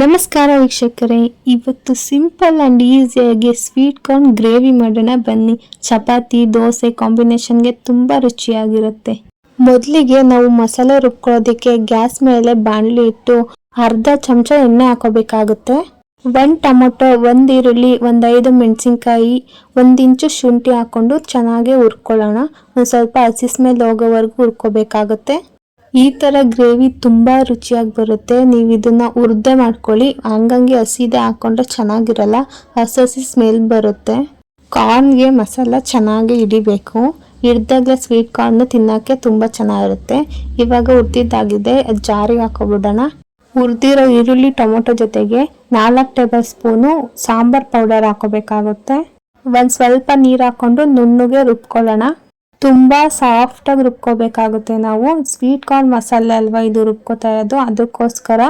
ನಮಸ್ಕಾರ ವೀಕ್ಷಕರೇ. ಇವತ್ತು ಸಿಂಪಲ್ ಆ್ಯಂಡ್ ಈಸಿಯಾಗಿ ಸ್ವೀಟ್ ಕಾರ್ನ್ ಗ್ರೇವಿ ಮಾಡೋಣ. ಬನ್ನಿ. ಚಪಾತಿ, ದೋಸೆ ಕಾಂಬಿನೇಷನ್ಗೆ ತುಂಬ ರುಚಿಯಾಗಿರುತ್ತೆ. ಮೊದಲಿಗೆ ನಾವು ಮಸಾಲೆ ರುಬ್ಕೊಳ್ಳೋದಕ್ಕೆ ಗ್ಯಾಸ್ ಮೇಲೆ ಬಾಣಲಿ ಇಟ್ಟು ಅರ್ಧ ಚಮಚ ಎಣ್ಣೆ ಹಾಕೋಬೇಕಾಗುತ್ತೆ. ಒಂದು ಟೊಮೊಟೊ, ಒಂದು ಈರುಳ್ಳಿ, ಒಂದು ಐದು ಮೆಣಸಿನ್ಕಾಯಿ, ಒಂದು ಇಂಚು ಶುಂಠಿ ಹಾಕೊಂಡು ಚೆನ್ನಾಗಿ ಹುರ್ಕೊಳ್ಳೋಣ. ಒಂದು ಸ್ವಲ್ಪ ಹಸಿಸ್ ಮೇಲೆ ಹೋಗೋವರೆಗೂ ಹುರ್ಕೋಬೇಕಾಗುತ್ತೆ. ಈ ತರ ಗ್ರೇವಿ ತುಂಬಾ ರುಚಿಯಾಗಿ ಬರುತ್ತೆ. ನೀವು ಇದನ್ನ ಉರ್ದೆ ಮಾಡ್ಕೊಳ್ಳಿ. ಹಂಗಂಗೆ ಹಸಿದೆ ಹಾಕೊಂಡ್ರೆ ಚೆನ್ನಾಗಿರಲ್ಲ. ಹಸಿ ಹಸಿ ಸ್ಮೆಲ್ ಬರುತ್ತೆ. ಕಾರ್ನ್ಗೆ ಮಸಾಲ ಚೆನ್ನಾಗಿ ಹಿಡಿಬೇಕು. ಹಿಡ್ದಾಗಲೇ ಸ್ವೀಟ್ ಕಾರ್ನ್ ತಿನ್ನೋಕ್ಕೆ ತುಂಬ ಚೆನ್ನಾಗಿರುತ್ತೆ. ಇವಾಗ ಉರ್ದಿದ್ದಾಗಿದೆ. ಅದ್ ಜಾರಿಗೆ ಹಾಕೊಬಿಡೋಣ. ಉರ್ದಿರೋ ಈರುಳ್ಳಿ ಟೊಮೊಟೊ ಜೊತೆಗೆ ನಾಲ್ಕು ಟೇಬಲ್ ಸ್ಪೂನು ಸಾಂಬಾರ್ ಪೌಡರ್ ಹಾಕೋಬೇಕಾಗುತ್ತೆ. ಒಂದು ಸ್ವಲ್ಪ ನೀರು ಹಾಕೊಂಡು ನುಣ್ಣಗೆ ರುಬ್ಕೊಳ್ಳೋಣ. ತುಂಬಾ ಸಾಫ್ಟ್ ಆಗಿ ರುಬ್ಕೋಬೇಕಾಗುತ್ತೆ ನಾವು. ಸ್ವೀಟ್ ಕಾರ್ನ್ ಮಸಾಲೆ ಅಲ್ವಾ ಇದು ರುಬ್ಕೋತಾ ಇರೋದು? ಅದಕ್ಕೋಸ್ಕರ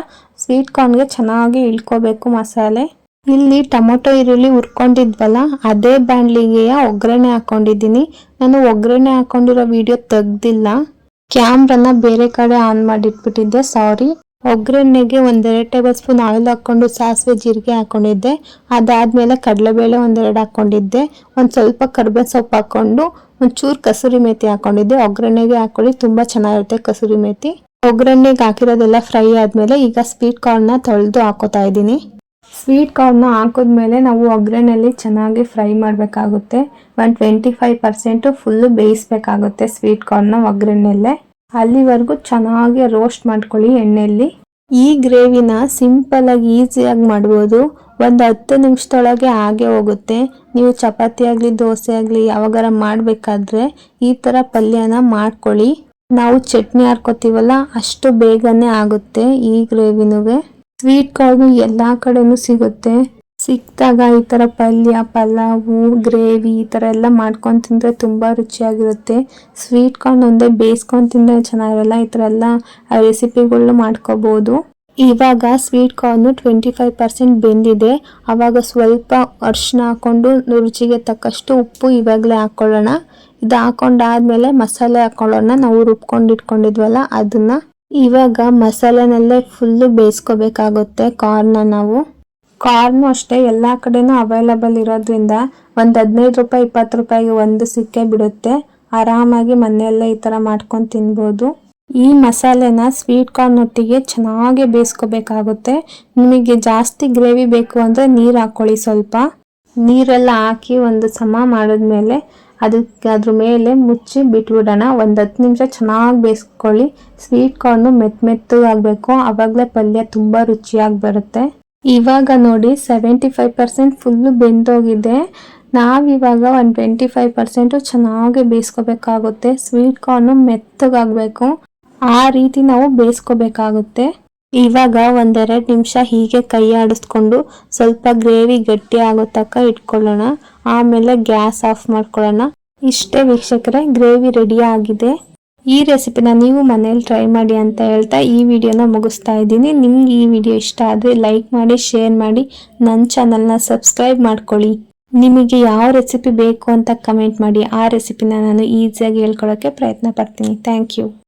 ಸ್ವೀಟ್ ಕಾರ್ನ್ಗೆ ಚೆನ್ನಾಗಿ ಇಳ್ಕೋಬೇಕು ಮಸಾಲೆ. ಇಲ್ಲಿ ಟೊಮೊಟೊ ಈರುಳ್ಳಿ ಹುರ್ಕೊಂಡಿದ್ವಲ್ಲ, ಅದೇ ಬ್ಯಾಂಡ್ಲಿಗೆಯ ಒಗ್ಗರಣೆ ಹಾಕೊಂಡಿದ್ದೀನಿ. ನಾನು ಒಗ್ಗರಣೆ ಹಾಕೊಂಡಿರೋ ವಿಡಿಯೋ ತೆಗ್ದಿಲ್ಲ. ಕ್ಯಾಮ್ರನ್ನ ಬೇರೆ ಕಡೆ ಆನ್ ಮಾಡಿಟ್ಬಿಟ್ಟಿದ್ದೆ ಸಾರಿ ಒಗ್ಗರಣೆಗೆ ಒಂದೆರಡು ಟೇಬಲ್ ಸ್ಪೂನ್ ಆಯಿಲ್ ಹಾಕೊಂಡು ಸಾಸಿವೆ ಜೀರಿಗೆ ಹಾಕೊಂಡಿದ್ದೆ. ಅದಾದ್ಮೇಲೆ ಕಡಲೆಬೇಳೆ ಒಂದೆರಡು ಹಾಕೊಂಡಿದ್ದೆ ಒಂದು ಸ್ವಲ್ಪ ಕರ್ಬೇವು ಸೊಪ್ಪು ಹಾಕೊಂಡು ಒಂಚೂರು ಕಸೂರಿ ಮೇಥಿ ಹಾಕೊಂಡಿದ್ದೆ. ಒಗ್ಗರಣೆಗೆ ಹಾಕೊಳ್ಳಿ, ತುಂಬ ಚೆನ್ನಾಗಿರುತ್ತೆ ಕಸೂರಿ ಮೇಥಿ ಒಗ್ಗರಣೆಗೆ ಹಾಕಿರೋದೆಲ್ಲ ಫ್ರೈ ಆದಮೇಲೆ ಈಗ ಸ್ವೀಟ್ ಕಾರ್ನ್ನ ತೊಳೆದು ಹಾಕೋತಾ ಇದ್ದೀನಿ. ಸ್ವೀಟ್ ಕಾರ್ನ್ನ ಹಾಕಿದ್ಮೇಲೆ ನಾವು ಒಗ್ಗರಣೆಯಲ್ಲಿ ಚೆನ್ನಾಗಿ ಫ್ರೈ ಮಾಡಬೇಕಾಗುತ್ತೆ. One twenty five percent full ಬೇಯಿಸ್ಬೇಕಾಗುತ್ತೆ sweet ಕಾರ್ನ್ನ ಒಗ್ಗರಣೆಯಲ್ಲೇ. ಅಲ್ಲಿವರೆಗೂ ಚೆನ್ನಾಗಿ ರೋಸ್ಟ್ ಮಾಡ್ಕೊಳ್ಳಿ ಎಣ್ಣೆಯಲ್ಲಿ. ಈ ಗ್ರೇವಿನ ಸಿಂಪಲ್ ಆಗಿ ಈಸಿಯಾಗಿ ಮಾಡ್ಬೋದು. ಒಂದು ಹತ್ತು ನಿಮಿಷದೊಳಗೆ ಹಾಗೆ ಹೋಗುತ್ತೆ. ನೀವು ಚಪಾತಿ ಆಗಲಿ, ದೋಸೆ ಆಗಲಿ ಯಾವಾಗಾರ ಮಾಡಬೇಕಾದ್ರೆ ಈ ಥರ ಪಲ್ಯನ ಮಾಡ್ಕೊಳ್ಳಿ. ನಾವು ಚಟ್ನಿ ಹಾರ್ಕೋತೀವಲ್ಲ, ಅಷ್ಟು ಬೇಗನೆ ಆಗುತ್ತೆ ಈ ಗ್ರೇವಿನೂ ಸ್ವೀಟ್ ಕಾರ್ನು ಎಲ್ಲ ಕಡೆನೂ ಸಿಗುತ್ತೆ. ಸಿಕ್ಕಿದಾಗ ಈ ಥರ ಪಲ್ಯ, ಪಲಾವು, ಗ್ರೇವಿ ಈ ಥರ ಎಲ್ಲ ಮಾಡ್ಕೊಂಡು ತಿಂದರೆ ತುಂಬ ರುಚಿಯಾಗಿರುತ್ತೆ. ಸ್ವೀಟ್ ಕಾರ್ನ್ ಒಂದೇ ಬೇಯಿಸ್ಕೊಂಡು ತಿಂದರೆ ಚೆನ್ನಾಗಿರಲ್ಲ? ಈ ಥರ ಎಲ್ಲ ರೆಸಿಪಿಗಳನ್ನ ಮಾಡ್ಕೋಬೋದು. ಇವಾಗ sweet corn twenty five percent ಬೆಂದಿದೆ. ಆವಾಗ ಸ್ವಲ್ಪ ಅರಿಶಿನ ಹಾಕ್ಕೊಂಡು ರುಚಿಗೆ ತಕ್ಕಷ್ಟು ಉಪ್ಪು ಇವಾಗಲೇ ಹಾಕ್ಕೊಳ್ಳೋಣ ಇದು ಹಾಕೊಂಡಾದ್ಮೇಲೆ ಮಸಾಲೆ ಹಾಕೊಳ್ಳೋಣ. ನಾವು ರುಬ್ಕೊಂಡು ಇಟ್ಕೊಂಡಿದ್ವಲ್ಲ, ಅದನ್ನು ಇವಾಗ ಮಸಾಲೆನಲ್ಲೇ ಫುಲ್ಲು ಬೇಯಿಸ್ಕೋಬೇಕಾಗುತ್ತೆ ಕಾರ್ನ ನಾವು. ಕಾರ್ನು ಅಷ್ಟೇ ಎಲ್ಲ ಕಡೆನೂ ಅವೈಲಬಲ್ ಇರೋದ್ರಿಂದ ಒಂದು ಹದಿನೈದು ರೂಪಾಯಿ, ಇಪ್ಪತ್ತು ರೂಪಾಯಿಗೆ ಒಂದು ಸಿಕ್ಕೇ ಬಿಡುತ್ತೆ. ಆರಾಮಾಗಿ ಮನೆಯಲ್ಲೇ ಈ ಥರ ಮಾಡ್ಕೊಂಡು ತಿನ್ಬೋದು. ಈ ಮಸಾಲೆನ ಸ್ವೀಟ್ ಕಾರ್ನ್ ಒಟ್ಟಿಗೆ ಚೆನ್ನಾಗಿ ಬೇಯಿಸ್ಕೋಬೇಕಾಗುತ್ತೆ. ನಿಮಗೆ ಜಾಸ್ತಿ ಗ್ರೇವಿ ಬೇಕು ಅಂದರೆ ನೀರು ಹಾಕ್ಕೊಳ್ಳಿ ಸ್ವಲ್ಪ. ನೀರೆಲ್ಲ ಹಾಕಿ ಒಂದು ಸಮ ಮಾಡಿದ್ಮೇಲೆ ಅದಕ್ಕೆ ಅದ್ರ ಮೇಲೆ ಮುಚ್ಚಿ ಬಿಟ್ಬಿಡೋಣ. ಒಂದು ಹತ್ತು ನಿಮಿಷ ಚೆನ್ನಾಗಿ ಬೇಯಿಸ್ಕೊಳ್ಳಿ. Sweet corn ಮೆತ್ತ ಮೆತ್ತಗಾಗಬೇಕು. ಆವಾಗಲೇ ಪಲ್ಯ ತುಂಬ ರುಚಿಯಾಗಿ ಬರುತ್ತೆ. ಇವಾಗ ನೋಡಿ ಸೆವೆಂಟಿ ಫೈವ್ ಪರ್ಸೆಂಟ್ ಫುಲ್ಲು ಬೆಂದೋಗಿದೆ. ನಾವಿವಾಗ ಒಂದು ಟ್ವೆಂಟಿ ಫೈವ್ ಪರ್ಸೆಂಟು ಚೆನ್ನಾಗಿ ಬೇಯಿಸ್ಕೋಬೇಕಾಗುತ್ತೆ. Sweet corn ಮೆತ್ತಗಾಗಬೇಕು. ಆ ರೀತಿ ನಾವು ಬೇಯಿಸ್ಕೋಬೇಕಾಗುತ್ತೆ. ಇವಾಗ ಒಂದೆರಡು ನಿಮಿಷ ಹೀಗೆ ಕೈ ಆಡಿಸ್ಕೊಂಡು ಸ್ವಲ್ಪ ಗ್ರೇವಿ ಗಟ್ಟಿ ಆಗೋ ತಕ್ಕ ಇಟ್ಕೊಳ್ಳೋಣ. ಆಮೇಲೆ ಗ್ಯಾಸ್ ಆಫ್ ಮಾಡ್ಕೊಳ್ಳೋಣ. ಇಷ್ಟೇ ವೀಕ್ಷಕರೇ, ಗ್ರೇವಿ ರೆಡಿ ಆಗಿದೆ. ಈ ರೆಸಿಪಿನ ನೀವು ಮನೇಲಿ ಟ್ರೈ ಮಾಡಿ ಅಂತ ಹೇಳ್ತಾ ಈ ವಿಡಿಯೋನ ಮುಗಿಸ್ತಾ ಇದ್ದೀನಿ. ನಿಮ್ಗೆ ಈ ವಿಡಿಯೋ ಇಷ್ಟ ಆದರೆ ಲೈಕ್ ಮಾಡಿ ಶೇರ್ ಮಾಡಿ ನನ್ನ ಚಾನಲ್ನ ಸಬ್ಸ್ಕ್ರೈಬ್ ಮಾಡ್ಕೊಳ್ಳಿ. ನಿಮಗೆ ಯಾವ ರೆಸಿಪಿ ಬೇಕು ಅಂತ ಕಮೆಂಟ್ ಮಾಡಿ, ಆ ರೆಸಿಪಿನ ನಾನು ಈಸಿಯಾಗಿ ಹೇಳ್ಕೊಳ್ಳೋಕ್ಕೆ ಪ್ರಯತ್ನ ಪಡ್ತೀನಿ. Thank you